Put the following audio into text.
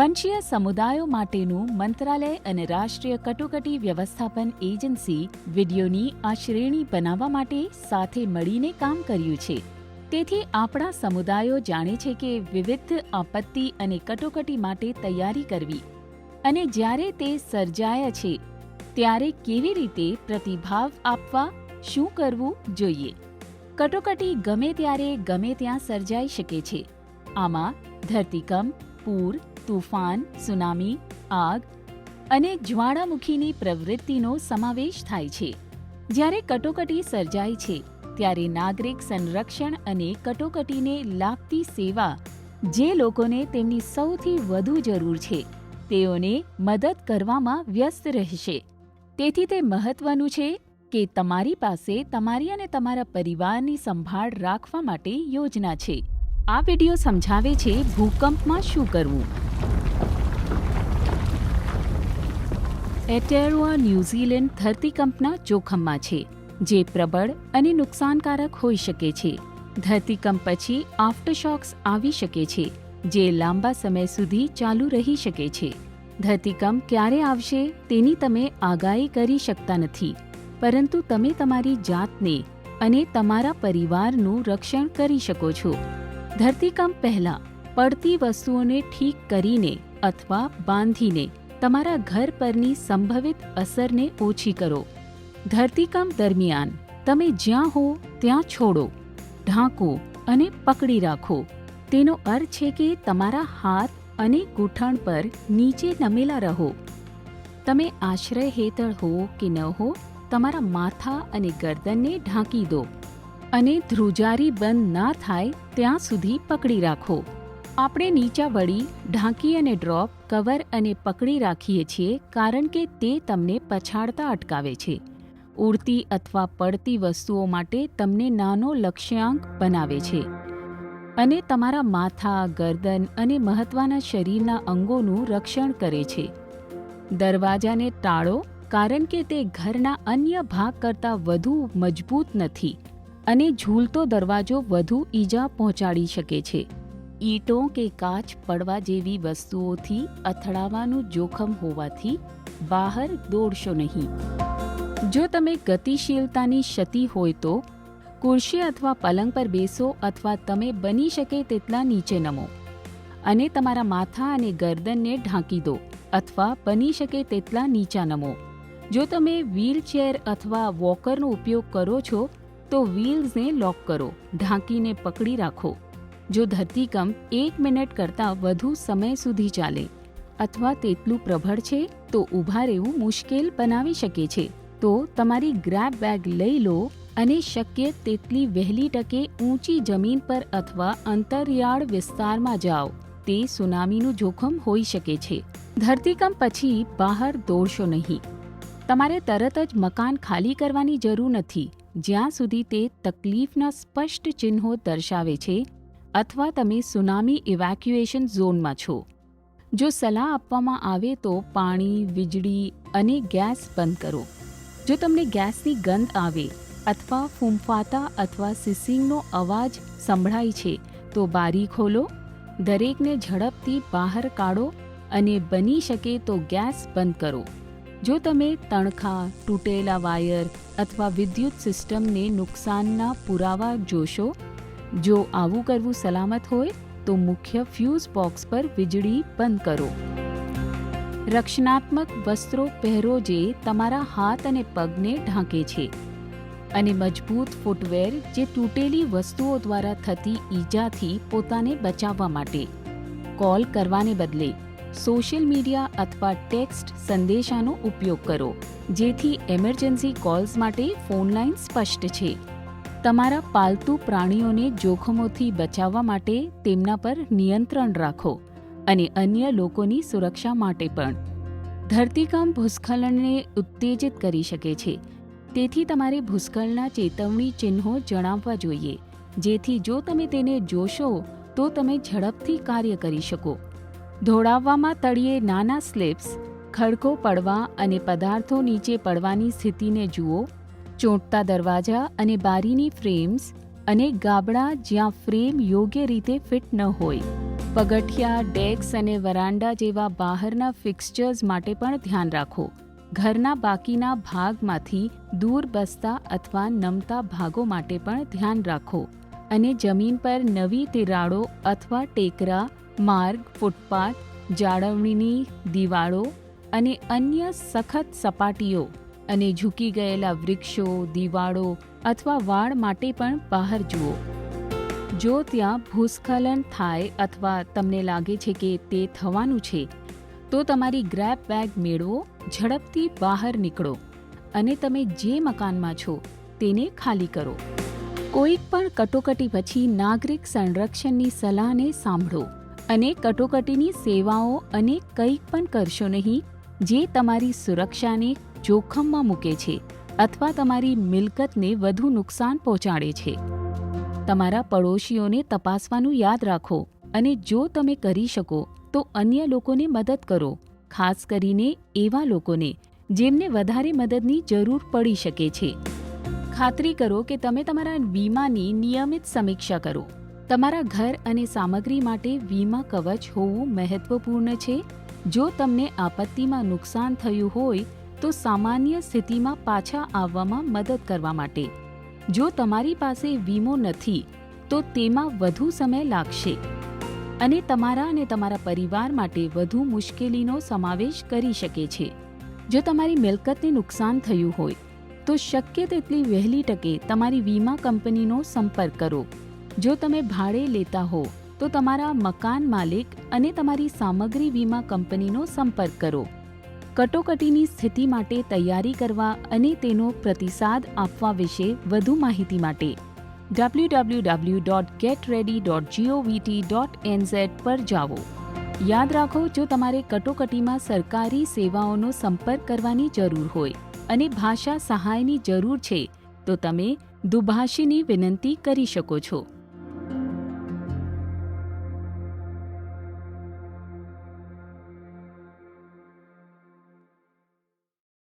વંશીય સમુદાયો માટેનું મંત્રાલય અને રાષ્ટ્રીય કટોકટી વ્યવસ્થાપન એજન્સી વિડીયોની આ શ્રેણી બનાવવા માટે સાથે મળીને કામ કર્યું છે. તેથી આપણા સમુદાયો જાણે છે કે વિવિધ આપત્તિ અને કટોકટી માટે તૈયારી કરવી. અને જ્યારે તે સર્જાયા છે, ત્યારે કેવી રીતે પ્રતિભાવ આપવા, શું કરવું જોઈએ? કટોકટી ગમે ત્યારે ગમે ત્યાં સર્જાઈ શકે છે. આમાં ધરતીકંપ, પૂર તુફાન, સુનામી, આગ અને જ્વાળામુખીની પ્રવૃત્તિનો સમાવેશ થાય છે. જ્યારે કટોકટી સર્જાય છે, ત્યારે નાગરિક સંરક્ષણ અને કટોકટીને લાગતી સેવા, જે લોકોને તેમની સૌથી વધુ જરૂર છે, તેઓને મદદ કરવામાં વ્યસ્ત રહેશે. તેથી તે મહત્વનું છે કે તમારી પાસે તમારી અને તમારા પરિવારની સંભાળ રાખવા માટે યોજના છે. આ વિડિયો સમજાવે છે ભૂકંપમાં શું કરવું. એટેરોઆ ન્યૂઝીલેન્ડ ધરતીકંપના જોખમમાં છે, જે પ્રબળ અને નુકસાનકારક હોઈ શકે છે. ધરતીકંપ પછી આફ્ટરશોક્સ આવી શકે છે, જે લાંબા સમય સુધી ચાલુ રહી શકે છે. ધરતીકંપ ક્યારે આવશે તેની તમે આગાહી કરી શકતા નથી, પરંતુ તમે તમારી જાતને અને તમારા પરિવારનું રક્ષણ કરી શકો છો. ધરતીકંપ પહેલા પડતી વસ્તુઓને ઠીક કરીને અથવા બાંધીને તમારા ઘર પરની સંભવિત અસરને ઓછી કરો. ધરતીકંપ દરમિયાન તમે જ્યાં હો ત્યાં છોડો, ઢાંકો અને પકડી રાખો. તેનો અર્થ છે કે તમારા હાથ અને ગૂંઠણ પર નીચે નમેલા રહો. તમે આશ્રય હેઠળ હો કે ન હો, તમારા માથા અને ગરદનને ઢાંકી દો. અને ધ્રુજારી બંધ ના થાય ત્યાં સુધી પકડી રાખો. આપણે નીચા વળી, ઢાંકી અને ડ્રોપ, કવર અને પકડી રાખીએ છીએ કારણ કે તે તમને પછાડતા અટકાવે છે. ઉડતી અથવા પડતી વસ્તુઓ માટે તમને નાનો લક્ષ્યાંક બનાવે છે. અને તમારા માથા, ગરદન અને મહત્વના શરીરના અંગોનું રક્ષણ કરે છે. દરવાજાને ટાળો કારણ કે તે ઘરના અન્ય ભાગ કરતાં વધુ મજબૂત નથી. અને ઝૂલતો દરવાજો વધુ ઈજા પહોંચાડી શકે છે. ઈંટો કે કાચ પડવા જેવી વસ્તુઓથી અથડાવાનું જોખમ હોવાથી બહાર દોડશો નહીં. જો તમે ગતિશીલતાની ક્ષતિ હોય તો ખુરશી અથવા પલંગ પર બેસો અથવા તમે બની શકે તેટલા નીચે નમો અને તમારા માથા અને ગરદનને ઢાંકી દો અથવા બની શકે તેટલા નીચા નમો. જો તમે વ્હીલચેર અથવા વોકરનો ઉપયોગ કરો છો તો વ્હીલ્સને લોક કરો, ઢાંકીને પકડી રાખો. જો ધરતીકંપ એક મિનિટ કરતાં વધુ સમય સુધી ચાલે અથવા તેટલું પ્રબળ છે, તો ઊભા રહેવું મુશ્કેલ બનાવી શકે છે. તો તમારી ગ્રેબ બેગ લઈ લો અને શક્ય તેટલી વહેલી ટકે ઊંચી જમીન પર અથવા અંતરિયાળ વિસ્તારમાં જાઓ. તે સુનામીનું જોખમ હોઈ શકે છે. ધરતીકંપ પછી બહાર દોડશો નહીં. તમારે તરત જ મકાન ખાલી કરવાની જરૂર નથી. જ્યાં સુધી તે તકલીફના સ્પષ્ટ ચિહ્નો દર્શાવે છે અથવા તમે સુનામી ઇવેક્યુએશન ઝોનમાં છો. જો સલાહ આપવામાં આવે તો પાણી, વીજળી અને ગેસ બંધ કરો. જો તમને ગેસની ગંધ આવે અથવા ફૂંફાતા અથવા સિસિંગનો અવાજ સંભળાય છે, તો બારી ખોલો, દરેકને ઝડપથી બહાર કાઢો અને બની શકે તો ગેસ બંધ કરો. જો તમે તણખા, તૂટેલા વાયર અથવા વિદ્યુત સિસ્ટમને નુકસાનના પુરાવા જોશો? જો આવું કરવું સલામત હોય, તો મુખ્ય ફ્યુઝ બોક્સ પર વીજળી બંધ કરો. રક્ષણાત્મક વસ્ત્રો પહેરો જે તમારા હાથ અને પગને ઢાંકે છે. અને મજબૂત ફૂટવેર જે તૂટેલી વસ્તુઓ દ્વારા થતી ઈજાથી પોતાને બચાવવા માટે. કોલ કરવાને બદલે સોશિયલ મીડિયા અથવા ટેક્સ્ટ સંદેશાનો ઉપયોગ કરો, જેથી એમરજન્સી કોલ્સ માટે ફોન લાઇન સ્પષ્ટ છે. તમારા પાલતુ પ્રાણીઓને જોખમોથી બચાવવા માટે તેમના પર નિયંત્રણ રાખો અને અન્ય લોકોની સુરક્ષા માટે પણ. ધરતીકંપ ભૂસ્ખલનને ઉત્તેજિત કરી શકે છે. તેથી તમારે ભૂસ્ખલનના ચેતવણી ચિહ્નો જણાવવા જોઈએ, જેથી જો તમે તેને જોશો, તો તમે ઝડપથી કાર્ય કરી શકો. ધોળાવવામાં તળિયે નાના સ્લિપ્સ ખડકો પડવા અને પદાર્થો નીચે પડવાની સ્થિતિને જુઓ. ચોંટતા દરવાજા અને બારીની ફ્રેમ્સ અને ગાબડા જ્યાં ફ્રેમ યોગ્ય રીતે ફિટ ન હોય. પગથિયા, ડેક્સ અને વરાંડા જેવા બહારના ફિક્સચર્સ માટે પણ ધ્યાન રાખો. ઘરના બાકીના ભાગમાંથી દૂર બસતા અથવા નમતા ભાગો માટે પણ ધ્યાન રાખો. અને જમીન પર નવી તિરાડો અથવા ટેકરા માર્ગ, ફૂટપાથ, જાળવણીની દિવાળો અને અન્ય સખત સપાટીઓ અને ઝૂકી ગયેલા વૃક્ષો, દિવાળો અથવા વાળ માટે પણ બહાર જુઓ. જો ત્યાં ભૂસ્ખલન થાય અથવા તમને લાગે છે કે તે થવાનું છે, તો તમારી ગ્રેપ બેગ મેળવો, ઝડપથી બહાર નીકળો અને તમે જે મકાનમાં છો તેને ખાલી કરો. કોઈક પણ કટોકટી પછી નાગરિક સંરક્ષણની સલાહને સાંભળો. અને કટોકટીની સેવાઓ અને કંઈક પણ કરશો નહીં, જે તમારી સુરક્ષાને જોખમમાં મૂકે છે અથવા તમારી મિલકતને વધુ નુકસાન પહોંચાડે છે. તમારા પડોશીઓને તપાસવાનું યાદ રાખો અને જો તમે કરી શકો, તો અન્ય લોકોને મદદ કરો, ખાસ કરીને એવા લોકોને જેમને વધારે મદદની જરૂર પડી શકે છે. ખાતરી કરો કે તમે તમારા વીમાની નિયમિત સમીક્ષા કરો. તમારા ઘર અને સામગ્રી માટે વીમા કવચ હોવું મહત્વપૂર્ણ છે. જો તમને આપત્તિમાં નુકસાન થયું હોય, તો સામાન્ય સ્થિતિમાં પાછા આવવામાં મદદ કરવા માટે. જો તમારી પાસે વીમો નથી, તો તેમાં વધુ સમય લાગશે. અને તમારા અને તમારા પરિવાર માટે વધુ મુશ્કેલીનો સમાવેશ કરી શકે છે. જો તમારી મિલકતને નુકસાન થયું હોય, તો શક્ય તેટલી વહેલી તકે તમારી વીમા કંપનીનો સંપર્ક કરો. જો તમે ભાડે લેતા હો, તો તમારા મકાન માલિક અને તમારી સામગ્રી વીમા કંપનીનો સંપર્ક કરો. કટોકટીની સ્થિતિ માટે તૈયારી કરવા અને તેનો પ્રતિસાદ આપવા વિશે વધુ માહિતી માટે W dot get ready dot GOVT dot NZ પર જાઓ. યાદ રાખો, જો તમારે કટોકટીમાં સરકારી સેવાઓનો સંપર્ક કરવાની જરૂર હોય અને ભાષા સહાયની જરૂર છે, તો તમે દુભાષીની વિનંતી કરી શકો છો.